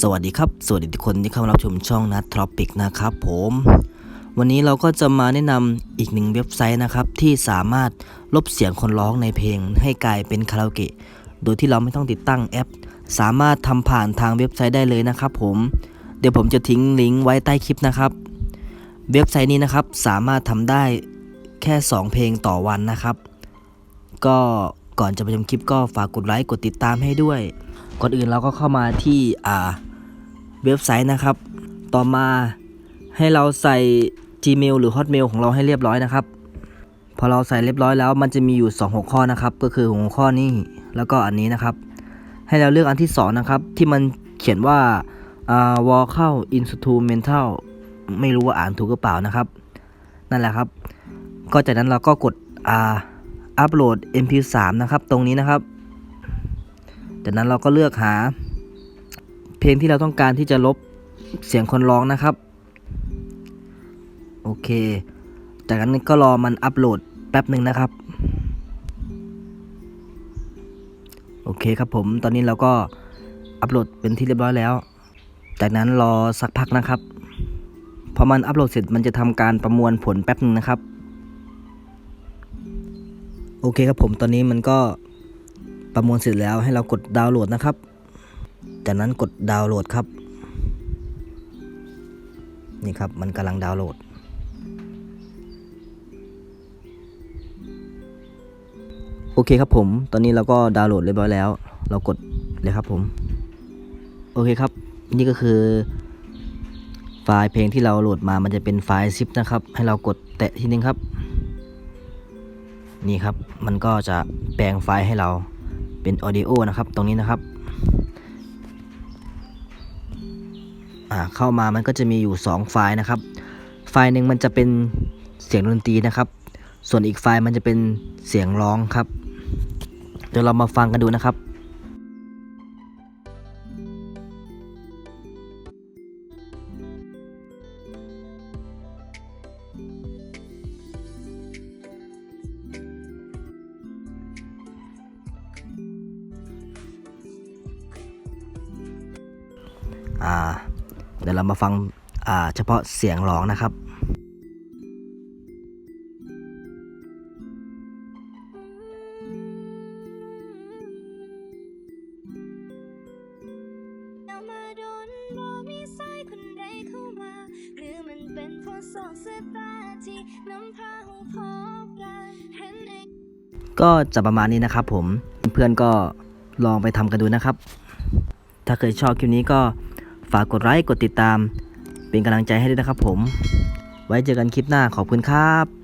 สวัสดีครับ สวัสดีทุกคนที่เข้ามารับชมช่องนัททรอปิกนะครับผม วันนี้เราก็จะมาแนะนำอีกหนึ่งเว็บไซต์นะครับ ที่สามารถลบเสียงคนร้องในเพลง ให้กลายเป็นคาราโอเกะโดยที่เราไม่ต้องติดตั้งแอป สามารถทำผ่านทางเว็บไซต์ได้เลยนะครับผมเดี๋ยวผมจะทิ้งลิงก์ไว้ใต้คลิปนะครับ เว็บไซต์นี้นะครับสามารถทำได้แค่ 2 เพลงต่อวันนะครับ ก็ก่อนจะไปชมคลิปก็ฝากกดไลค์กดติดตามให้ด้วย ก่อนอื่นเราก็เข้ามาที่อ่า เว็บไซต์นะครับ ต่อมาให้เราใส่ Gmail หรือ Hotmail ของเราให้เรียบร้อยนะครับ พอเราใส่เรียบร้อยแล้วมันจะมีอยู่ 2 หัวข้อนะครับ ก็คือหัวข้อนี้แล้วก็อันนี้นะครับ ให้เราเลือกอันที่ 2 นะครับ ที่มันเขียนว่าอ่า vocal instrumental ไม่รู้ว่าอ่านถูกหรือเปล่านะครับ นั่นแหละครับ ก็จากนั้นเราก็กดอัปโหลด mp3 นะครับ ตรงนี้นะครับ จากนั้นเราก็เลือกหา เพลงที่เราต้องการที่จะลบเสียงคนร้องนะครับ โอเค จากนั้นก็รอมันอัปโหลดแป๊บหนึ่งนะครับ โอเคครับผม ตอนนี้เราก็อัปโหลดเป็นที่เรียบร้อยแล้ว จากนั้นรอสักพักนะครับ พอมันอัปโหลดเสร็จมันจะทำการประมวลผลแป๊บหนึ่งนะครับ โอเคครับผม ตอนนี้มันก็ประมวลเสร็จแล้วให้เรากดดาวน์โหลดนะครับ จากนั้นกดดาวน์โหลดครับ นี่ครับมันกำลังดาวน์โหลด โอเคครับผม ตอนนี้เราก็ดาวน์โหลดเรียบร้อยแล้ว เรากดเลยครับผม โอเคครับ นี่ก็คือ ไฟล์เพลงที่เราโหลดมา มันจะเป็นไฟล์ซิปนะครับ ให้เรากดแตะทีนึงครับ นี่ครับ มันก็จะแปลงไฟล์ให้เราเป็นออดิโอนะครับ ตรงนี้นะครับ เข้ามามันก็จะมีอยู่ 2 ไฟล์นะครับ ไฟล์หนึ่งมันจะเป็นเสียงดนตรีนะครับ ส่วนอีกไฟล์มันจะเป็นเสียงร้องครับ เดี๋ยวเรามาฟังกันดูนะครับอ่า ดี๋ยวเรามาฟังเฉพาะเสียงร้องนะครับเอามาโดนบ่มีสายคนใดเข้ามาหรือมันเป็นเพราะสองสายตาที่นำพาหูพบกันเห็นเองก็จะประมาณนี้นะครับผมเพื่อนๆก็ลองไปทำกันดูนะครับ ถ้าเคยชอบคลิปนี้ก็ ฝากกดไลค์กดติดตาม เป็นกำลังใจให้ด้วยนะครับผม ไว้เจอกันคลิปหน้าขอบคุณครับ